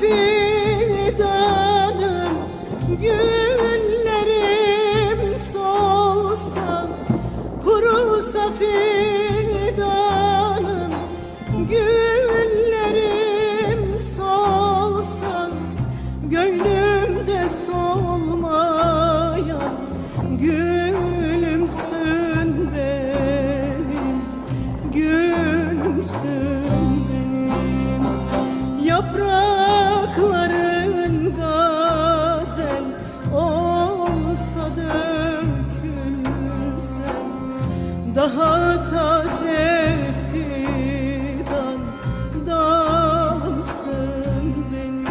fidanım Güllerim solsa Kurusa fidanım Güllerim solsa Gönlümde solmayan yapraklarında sen olsa daha taze fidan dalımsın benim